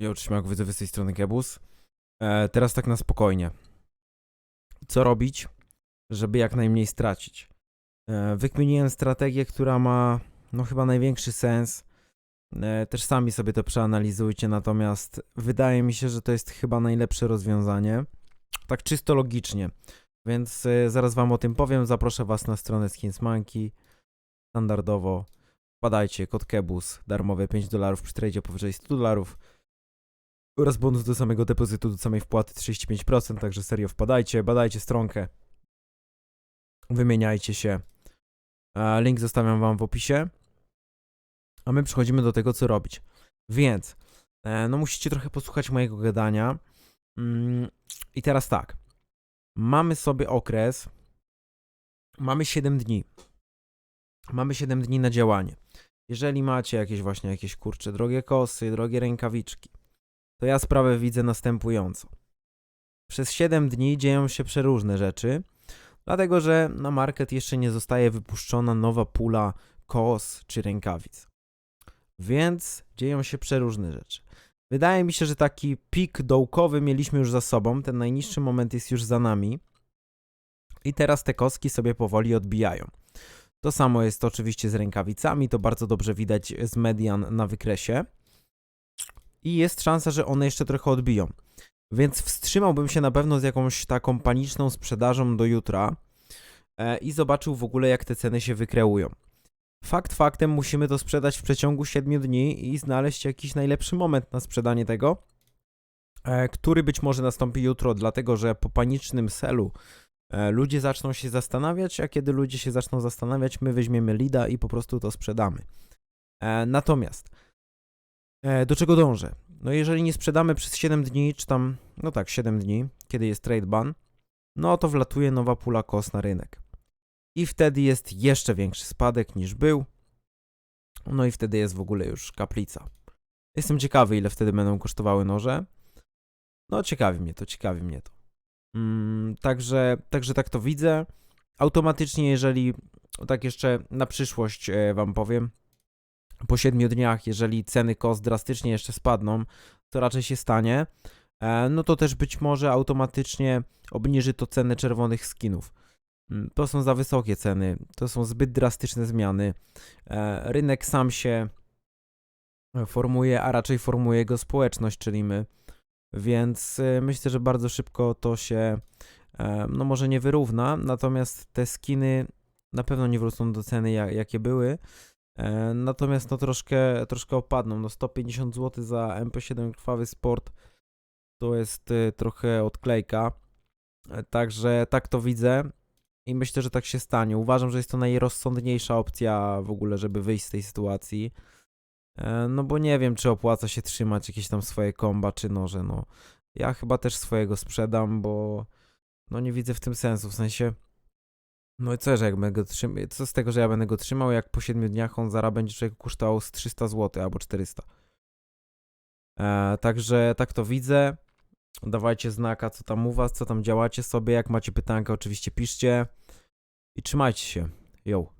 Ja utrzymam widzę z tej strony Kebus. E, teraz tak na spokojnie. Co robić, żeby jak najmniej stracić? E, wykminiłem strategię, która ma no chyba największy sens. E, też sami sobie to przeanalizujcie, natomiast wydaje mi się, że to jest chyba najlepsze rozwiązanie. Tak czysto logicznie. Więc e, zaraz wam o tym powiem. Zaproszę was na stronę Skins Monkey. Standardowo wpadajcie, kod Kebus, darmowe 5 dolarów przy tradzie powyżej 100 dolarów oraz bonus do samego depozytu, do samej wpłaty 35%, także serio wpadajcie, badajcie stronkę, wymieniajcie się. Link zostawiam wam w opisie. A my przechodzimy do tego, co robić. Więc, e, no musicie trochę posłuchać mojego gadania. Mm, I teraz tak. Mamy sobie okres. Mamy 7 dni. Mamy 7 dni na działanie. Jeżeli macie jakieś właśnie jakieś kurcze, drogie kosy, drogie rękawiczki, to ja sprawę widzę następująco. Przez 7 dni dzieją się przeróżne rzeczy, dlatego że na market jeszcze nie zostaje wypuszczona nowa pula kos czy rękawic. Więc dzieją się przeróżne rzeczy. Wydaje mi się, że taki pik dołkowy mieliśmy już za sobą, ten najniższy moment jest już za nami. I teraz te koski sobie powoli odbijają. To samo jest oczywiście z rękawicami, to bardzo dobrze widać z median na wykresie. I jest szansa, że one jeszcze trochę odbiją. Więc wstrzymałbym się na pewno z jakąś taką paniczną sprzedażą do jutra e, i zobaczył w ogóle, jak te ceny się wykreują. Fakt faktem, musimy to sprzedać w przeciągu 7 dni i znaleźć jakiś najlepszy moment na sprzedanie tego, e, który być może nastąpi jutro, dlatego że po panicznym selu e, ludzie zaczną się zastanawiać, a kiedy ludzie się zaczną zastanawiać, my weźmiemy lida i po prostu to sprzedamy. Natomiast, do czego dążę? No jeżeli nie sprzedamy przez 7 dni, czy tam, no tak, 7 dni, kiedy jest trade ban, no to wlatuje nowa pula kos na rynek. I wtedy jest jeszcze większy spadek niż był. No i wtedy jest w ogóle już kaplica. Jestem ciekawy, ile wtedy będą kosztowały noże. No, ciekawi mnie to, ciekawi mnie to. Mm, także, także tak to widzę. Automatycznie, jeżeli, tak jeszcze na przyszłość e, wam powiem, po 7 dniach, jeżeli ceny kos drastycznie jeszcze spadną, to raczej się stanie, e, no to też być może automatycznie obniży to cenę czerwonych skinów. Mm, To są za wysokie ceny, to są zbyt drastyczne zmiany. E, Rynek sam się formuje, a raczej formuje go społeczność, czyli my. Więc e, myślę, że bardzo szybko to się, no może nie wyrówna, natomiast te skiny na pewno nie wrócą do ceny, ja- jakie były. E, Natomiast no troszkę, troszkę opadną. No 150 zł za MP7 Krwawy Sport to jest e, trochę odklejka. E, Także tak to widzę i myślę, że tak się stanie. Uważam, że jest to najrozsądniejsza opcja w ogóle, żeby wyjść z tej sytuacji. E, No bo nie wiem, czy opłaca się trzymać jakieś tam swoje komba czy noże. No ja chyba też swojego sprzedam, bo no nie widzę w tym sensu. W sensie, no i co, że jak będę go trzymał, co z tego, że ja będę go trzymał, jak po 7 dniach on zaraz będzie człowiek kosztował z 300 zł albo 400. E, także tak to widzę. Dawajcie znaka, co tam u was, co tam działacie sobie. Jak macie pytanka, oczywiście piszcie. I trzymajcie się. Yo.